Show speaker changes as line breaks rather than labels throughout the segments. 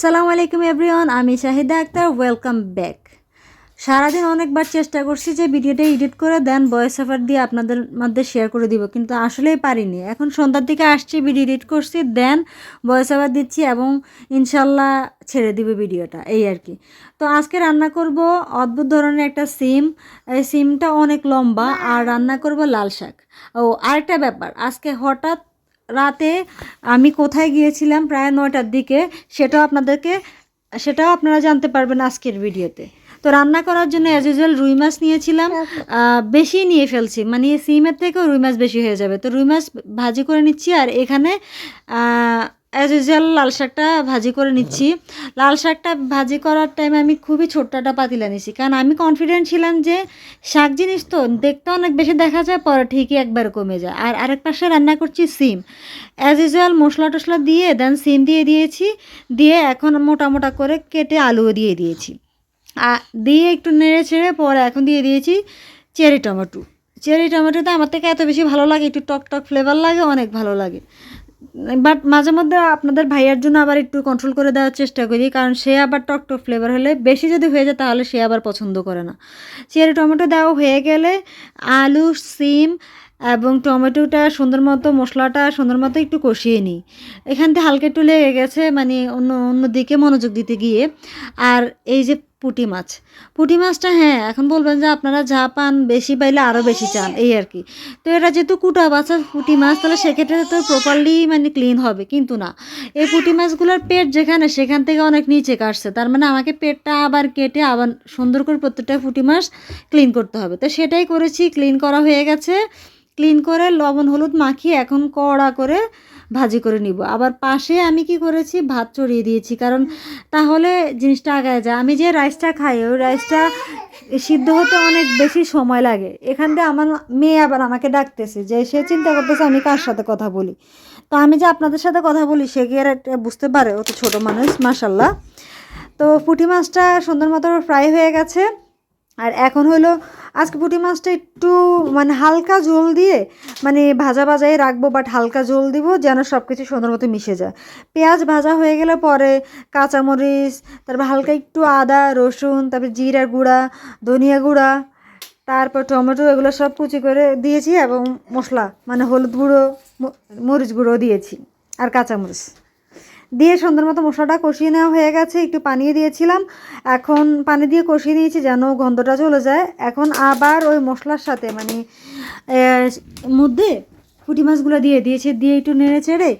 আসসালামু আলাইকুম এভরিওয়ান, আমি শাহিদা আক্তার ওয়েলকাম ব্যাক সারাদিন অনেকবার চেষ্টা করছি যে ভিডিওটা এডিট করে দেন ভয়েস অফার দিয়ে আপনাদের মধ্যে শেয়ার করে দিব, কিন্তু আসলেই পারিনি। এখন সন্ধ্যার দিকে আসছি ভিডিও এডিট করছি দেন ভয়েস ওভার দিচ্ছি এবং ইনশাল্লাহ ছেড়ে দিব ভিডিওটা, এই আর কি। তো আজকে রান্না করব অদ্ভুত ধরনের একটা সিম, এই সিমটা অনেক লম্বা, আর রান্না করব লাল শাক। ও, আরেকটা ব্যাপার, আজকে হঠাৎ রাতে আমি কোথায় গিয়েছিলাম প্রায় নয়টার দিকে, সেটাও আপনাদেরকে, সেটাও আপনারা জানতে পারবেন আজকের ভিডিওতে। তো রান্না করার জন্য অ্যাজ ইউজুয়াল রুই মাছ নিয়েছিলাম। বেশি নিয়ে ফেলছি মানে সিমের থেকেও রুই মাছ বেশি হয়ে যাবে। তো রুই মাছ ভাজি করে নিচ্ছি আর এখানে অ্যাজ ইউজুয়াল লাল শাকটা ভাজি করে নিচ্ছি। লাল শাকটা ভাজি করার টাইমে আমি খুবই ছোট্ট একটা পাতিলা নিছি কারণ আমি কনফিডেন্ট ছিলাম যে শাক জিনিস তো দেখতে অনেক বেশি দেখা যায়, পরে ঠিকই একবার কমে যায়। আর আরেক পাশে রান্না করছি সিম। অ্যাজ ইউজুয়াল মশলা টশলা দিয়ে দেন সিম দিয়ে দিয়েছি। দিয়ে এখন মোটা মোটা করে কেটে আলুও দিয়ে দিয়েছি। দিয়ে একটু নেড়ে ছেড়ে পরে এখন দিয়ে দিয়েছি চেরি টমেটো। চেরি টমেটোতে আমার থেকে এত বেশি ভালো লাগে, একটু টক টক ফ্লেভার লাগে, অনেক ভালো লাগে। বাট মাঝে মধ্যে আপনাদের ভাইয়ার জন্য আবার একটু কন্ট্রোল করে দেওয়ার চেষ্টা করি, কারণ সে আবার টক টক ফ্লেভার হলে বেশি যদি হয়ে যায় তাহলে সে আবার পছন্দ করে না। চেরি টমেটো দেওয়া হয়ে গেলে আলু, সিম এবং টমেটোটা সুন্দর মতো, মশলাটা সুন্দর মতো একটু কষিয়ে নিই। এখান থেকে হালকা একটু লেগে গেছে মানে অন্য অন্য দিকে মনোযোগ দিতে গিয়ে। আর এই যে পুঁটি মাছ, পুঁটি মাছটা হ্যাঁ এখন বলবেন যে আপনারা যা পান বেশি পাইলে আরও বেশি চান, এই আর কি। তো এটা যেহেতু কুটা বাচ্চা পুঁটি মাছ, তাহলে সেক্ষেত্রে তো প্রপারলি মানে ক্লিন হবে, কিন্তু না। এই পুঁটি মাছগুলোর পেট যেখানে, সেখান থেকে অনেক নিচে কাটছে। তার মানে আমাকে পেটটা আবার কেটে আবার সুন্দর করে প্রত্যেকটা পুঁটি মাছ ক্লিন করতে হবে। তো সেটাই করেছি ক্লিন করা হয়ে গেছে। ক্লিন করে লবণ, হলুদ মাখিয়ে এখন কড়া করে ভাজি করে নিব। আবার পাশে আমি কি করেছি? ভাত চড়িয়ে দিয়েছি। কারণ তাহলে জিনিসটা আগায় যায়। আমি যে রাইসটা খাই, ওই রাইসটা সিদ্ধ হতে অনেক বেশি সময় লাগে। এখান থেকে আমার মেয়ে আবার আমাকে ডাকতেছে যে, সে চিন্তা করতেছে আমি কার সাথে কথা বলি? তো আমি যে আপনাদের সাথে কথা বলি, সে কি আর বুঝতে পারে? ও তো ছোটো মানুষ মাসাল্লাহ তো পুঁটি মাছটা সুন্দর মতো ফ্রাই হয়ে গেছে। আর এখন হলো আজকে পুঁটি মাছটা একটু মানে হালকা ঝোল দিয়ে মানে ভাজা ভাজাই রাখব বাট হালকা ঝোল দিব যেন সব কিছু সুন্দর মতো মিশে যায়। পেঁয়াজ ভাজা হয়ে গেলে পরে কাঁচামরিচ, তারপর হালকা একটু আদা, রসুন, তারপর জিরার গুঁড়া, ধনিয়া গুঁড়া, তারপর টমেটো, এগুলো সব কুচি করে দিয়েছি এবং মশলা মানে হলুদ গুঁড়ো মরিচ গুঁড়ো দিয়েছি, আর কাঁচামরিচ। দিয়ে সুন্দর মতো মশলাটা কষিয়ে নেওয়া হয়ে গেছে, একটু পানিয়ে দিয়েছিলাম। এখন পানি দিয়ে কষিয়ে নিয়েছি যেন গন্ধটা চলে যায়। এখন আবার ওই মশলার সাথে মানে মধ্যে পুঁটি মাছগুলো দিয়ে দিয়েছি, দিয়ে একটু নেড়ে চেড়ে।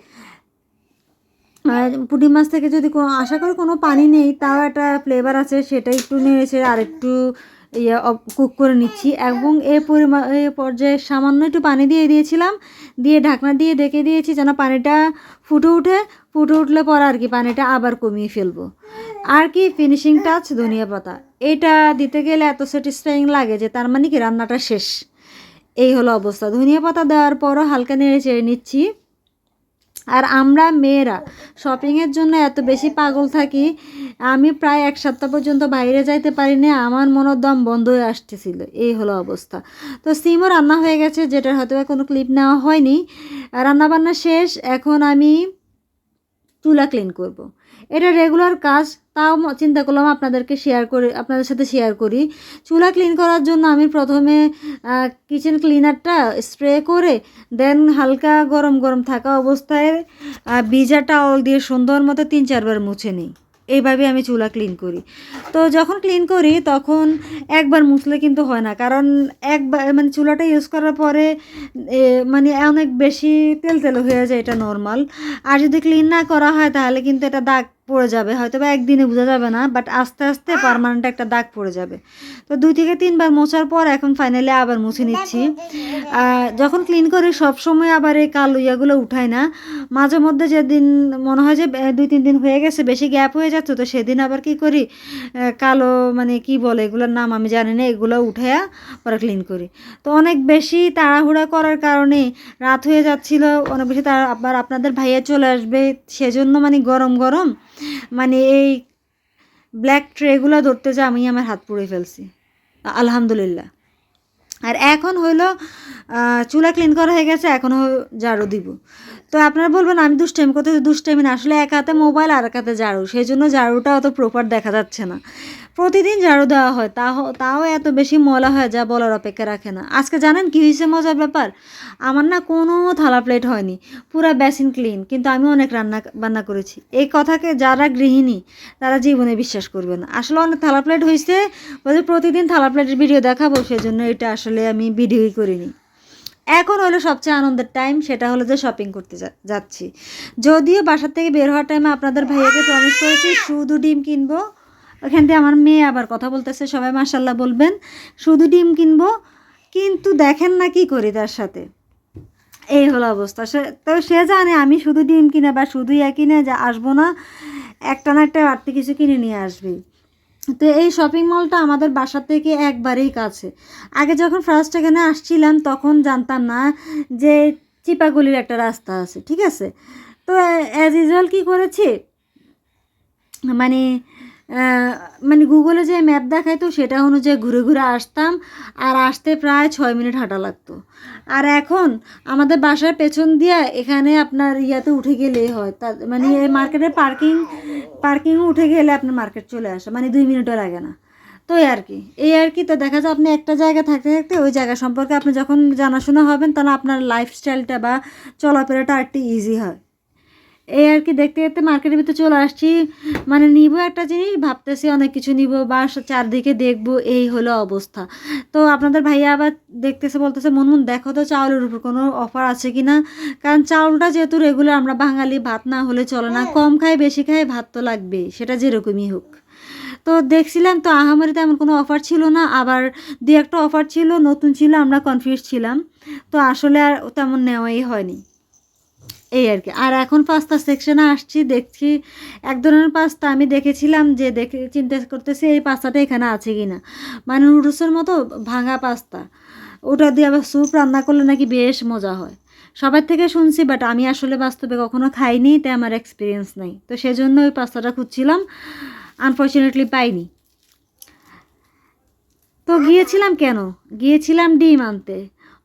পুঁটি মাছ থেকে যদি আশা করি কোনো পানি নেই, তাও একটা ফ্লেভার আছে, সেটা একটু নেড়েছে আর একটু ইয়ে কুক করে নিচ্ছি এবং এ পরিমাণ এ পর্যায়ে সামান্য একটু পানি দিয়ে দিয়েছিলাম। দিয়ে ঢাকনা দিয়ে ডেকে দিয়েছি যেন পানিটা ফুটে উঠে, ফুটে উঠলে পরে আর কি পানিটা আবার কমিয়ে ফেলব। আর কি ফিনিশিং টাচ ধনিয়া পাতা। এটা দিতে গেলে এত স্যাটিসফাইং লাগে যে তার মানে কি রান্নাটা শেষ। এই হলো অবস্থা। ধনিয়া পাতা দেওয়ার পরও হালকা নেড়ে চেড়ে নিচ্ছি। আর আমরা মেয়েরা শপিংয়ের জন্য এত বেশি পাগল থাকি আমি প্রায় এক সপ্তাহ পর্যন্ত বাইরে যাইতে পারি না আমার মনের দম বন্ধ হয়ে আসতেছিল। এই হলো অবস্থা। তো সিমও রান্না হয়ে গেছে, যেটার হয়তো কোনো ক্লিপ নেওয়া হয়নি। রান্না বান্না শেষ, এখন আমি চুলা ক্লিন করব। এটা রেগুলার কাজ, তাও চিন্তা করলাম আপনাদেরকে শেয়ার করে, আপনাদের সাথে শেয়ার করি। চুলা ক্লিন করার জন্য আমি প্রথমে কিচেন ক্লিনারটা স্প্রে করে দেন হালকা গরম গরম থাকা অবস্থায় ভিজা টাওয়াল দিয়ে সুন্দর মতো তিন চারবার মুছে নিই। এইভাবে আমি চুলা ক্লিন করি। তো যখন ক্লিন করি, তখন একবার মুছলে কিন্তু হয় না। কারণ একবার মানে চুলাটা ইউজ করার পরে মানে অনেক বেশি তেল তেল হয়ে যায় এটা নর্মাল আর যদি ক্লিন না করা হয়, তাহলে কিন্তু এটা দাগ পড়ে যাবে হয়তো বা একদিনে বোঝা যাবে না বাট আস্তে আস্তে পারমানেন্ট একটা দাগ পড়ে যাবে। তো দুই থেকে তিনবার মোছার পর এখন ফাইনালি আবার মুছে নিচ্ছি। যখন ক্লিন করি, সব সময় আবার এই কালো ইয়াগুলো উঠাই না। মাঝে মধ্যে যেদিন মনে হয় যে দুই তিন দিন হয়ে গেছে, বেশি গ্যাপ হয়ে যাচ্ছে, তো সেদিন আবার কি করি কালো মানে কি বলে এগুলোর নাম আমি জানি না, এগুলো উঠাইয়া পরে ক্লিন করি। তো অনেক বেশি তাড়াহুড়া করার কারণে রাত হয়ে যাচ্ছিল, অনেক বেশি তাড়া, আবার আপনাদের ভাইয়া চলে আসবে, সেজন্য মানে গরম গরম মানে এই ব্ল্যাক ট্রেগুলো ধরতে যা আমি আমার হাত পুড়ে ফেলছি। আলহামদুলিল্লাহ। আর এখন হইল চুলা ক্লিন করা হয়ে গেছে, এখন ঝাড়ু দিব। তো আপনারা বলবেন, আমি দুষ্টেমি করতে দুষ্টাইমি না। আসলে এক হাতে মোবাইল আর এক হাতে ঝাড়ু। সেই জন্য ঝাড়ুটা অত প্রপার দেখা যাচ্ছে না। প্রতিদিন ঝাড়ু দেওয়া হয় তাও তাও এত বেশি ময়লা হয় যা বলার অপেক্ষা রাখে না। আজকে জানেন কী হয়েছে মজার ব্যাপার? আমার না কোনো থালা প্লেট হয়নি, পুরা বেসিন ক্লিন কিন্তু আমি অনেক রান্না, বান্না করেছি। এই কথাকে যারা গৃহিণী, তারা জীবনে বিশ্বাস করবে না। আসলে অনেক থালা প্লেট হয়েছে, বলছে প্রতিদিন থালা প্লেটের ভিডিও দেখাবো, সেজন্য এটা আসলে আমি ভিডিওই করিনি। এখন হলো সবচেয়ে আনন্দের টাইম সেটা হলো যে শপিং করতে যাচ্ছি। যদিও বাসার থেকে বের হওয়ার টাইমে আপনাদের ভাইয়াকে প্রমিস করেছি, শুধু ডিম কিনবো ওখান থেকে আমার মেয়ে আবার কথা বলতেছে, সবাই মাসাল্লাহ বলবেন, শুধু ডিম কিনবো, কিন্তু দেখেন না কি করি তার সাথে। এই হলো অবস্থা। সে তো সে জানে আমি শুধু ডিম কিনে বা শুধু ইয়া কিনে যা আসব না, একটা না একটা বাড়তি কিছু কিনে নিয়ে আসবেই তো এই শপিং মলটা আমাদের বাসা থেকে একবারেই কাছে। আগে যখন ফার্স্ট এখানে আসছিলাম, তখন জানতাম না যে চিপাগুলির একটা রাস্তা আছে, ঠিক আছে? তো অ্যাজ ইউজুয়াল কী করেছি? মানে মানে গুগলে যে ম্যাপ দেখায় তো সেটা অনুযায়ী ঘুরে ঘুরে আসতাম, আর আসতে প্রায় ছয় মিনিট হাঁটা লাগতো। আর এখন আমাদের বাসার পেছন দিয়ে এখানে আপনার ইয়াতে উঠে গেলেই হয়। তা মানে এই মার্কেটের পার্কিং পার্কিং উঠে গেলে আপনার মার্কেট চলে আসে মানে দুই মিনিটও লাগে না। তো এই আর কি। এই আর কি, তো দেখা যায় আপনি একটা জায়গা থাকতে থাকতে ওই জায়গা সম্পর্কে আপনি যখন জানাশোনা হবেন, তাহলে আপনার লাইফস্টাইলটা বা চলাফেরাটা একটু ইজি হয়। এই আর কি দেখতে দেখতে মার্কেটের ভিতরে চলে আসছি। মানে নিব একটা জিনিস ভাবতেছি অনেক কিছু নিব বা চারদিকে দেখব এই হলো অবস্থা। তো আপনাদের ভাইয়া আবার দেখতেছে বলতেছে মন মন দেখো তো চাউলের উপর কোনো অফার আছে কি না কারণ চাউলটা যেহেতু রেগুলার আমরা বাঙালি ভাত না হলে চলে না। কম খাই বেশি খাই ভাত তো লাগবে সেটা যেরকমই হোক। তো দেখছিলাম তো আহামারি তেমন কোনো অফার ছিল না। আবার দু একটা অফার ছিল নতুন ছিল আমরা কনফিউজ ছিলাম। তো আসলে আর তেমন নেওয়াই হয়নি। এই আর কি। আর এখন পাস্তা সেকশনে আসছি, দেখছি এক ধরনের পাস্তা আমি দেখেছিলাম যে দেখে চিন্তা করতেছি এই পাস্তাটা এখানে আছে কি না মানে নুডলসের মতো ভাঙা পাস্তা ওটা দিয়ে আবার স্যুপ রান্না করলে নাকি বেশ মজা হয়। সবার থেকে শুনছি বাট আমি আসলে বাস্তবে কখনো খাইনি তাই আমার এক্সপিরিয়েন্স নেই। তো সেজন্য ওই পাস্তাটা খুঁজছিলাম আনফর্চুনেটলি পাইনি। তো গিয়েছিলাম কেন? গিয়েছিলাম ডিম আনতে।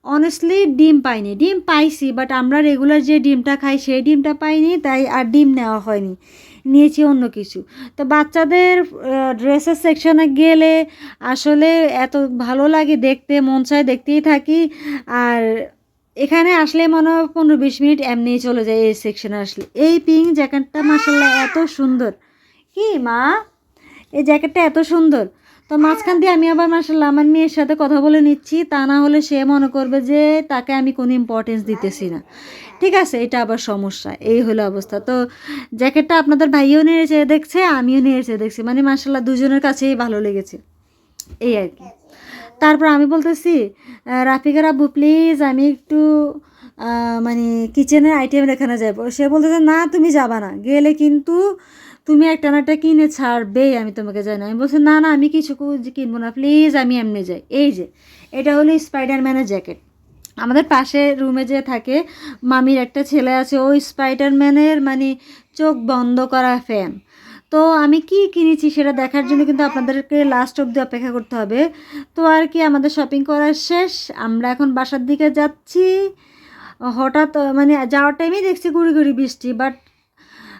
অনেস্টলি ডিম পাইনি। ডিম পাইছি বাট আমরা রেগুলার যে ডিমটা খাই, সেই ডিমটা পাইনি, তাই আর ডিম নেওয়া হয়নি। নিয়েছি অন্য কিছু। তো বাচ্চাদের ড্রেসের সেকশনে গেলে আসলে এত ভালো লাগে দেখতে, মন চায় দেখতেই থাকি। আর এখানে আসলে মনে হয় পনেরো বিশ মিনিট এমনিই চলে যায় এই সেকশনে আসলে। এই পিঙ্ক জ্যাকেটটা মাসাল্লাহ এত সুন্দর। কি মা? এই জ্যাকেটটা এত সুন্দর। তো মাঝখান দিয়ে আমি আবার মাসাল্লাহ আমার মেয়ের সাথে কথা বলে নিচ্ছি। তা না হলে সে মনে করবে যে তাকে আমি কোনো ইম্পর্টেন্স দিতেছি না। ঠিক আছে, এটা আবার সমস্যা। এই হলো অবস্থা। তো জ্যাকেটটা আপনাদের ভাইও নিয়ে চেয়ে দেখছে, আমিও নিয়ে চেয়ে দেখছি। মানে মাসাল্লাহ দুজনের কাছেই ভালো লেগেছে। এই আর কি। তারপর আমি বলতেছি রাফিকার আব্বু, প্লিজ, আমি একটু মানে কিচেনের আইটেম দেখানো যাব সে বলতেছে, না, তুমি যাবা না। গেলে কিন্তু তুমি একটা না একটা কিনে ছাড়বেই আমি তোমাকে জানি। আমি বলছি, না না, আমি কিছু কিনবো না প্লিজ আমি এমনি যাই। এই যে, এটা হলো স্পাইডারম্যানের জ্যাকেট আমাদের পাশে রুমে যে থাকে, মামির একটা ছেলে আছে, ওই স্পাইডারম্যানের মানে চোখ বন্ধ করা ফ্যান তো আমি কি কিনেছি সেটা দেখার জন্য কিন্তু আপনাদেরকে লাস্ট অবধি অপেক্ষা করতে হবে। তো আর কি, আমাদের শপিং করা শেষ। আমরা এখন বাসার দিকে যাচ্ছি। হঠাৎ মানে যাওয়ার টাইমেই দেখছি গুড়ি গুড়ি বৃষ্টি বাট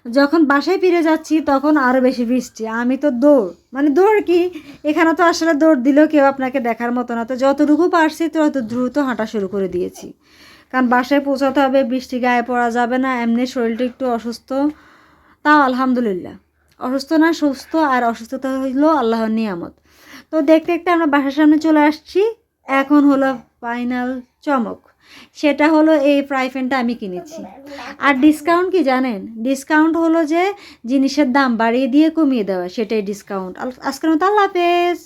যখন বাসায় ফিরে যাচ্ছি, তখন আরও বেশি বৃষ্টি। আমি তো দৌড়। মানে দৌড় কি? এখানে তো আসলে দৌড় দিলেও কেউ আপনাকে দেখার মতো না। তো যতটুকু পারছি, তত দ্রুত হাঁটা শুরু করে দিয়েছি। কারণ বাসায় পৌঁছাতে হবে, বৃষ্টি গায়ে পড়া যাবে না, এমনি শরীরটা একটু অসুস্থ। তাও আলহামদুলিল্লাহ। অসুস্থ না, সুস্থ, আর অসুস্থতা হইল আল্লাহর নিয়ামত। তো দেখতে দেখতে আমরা বাসার সামনে চলে আসছি। এখন হলো ফাইনাল চমক। সেটা হলো এই ফ্রাই প্যানটা আমি কিনেছি। আর ডিসকাউন্ট কি জানেন? ডিসকাউন্ট হলো যে জিনিসের দাম বাড়িয়ে দিয়ে কমিয়ে দেওয়া, সেটাই ডিসকাউন্ট আজকের মতো আল্লাহ হাফেজ।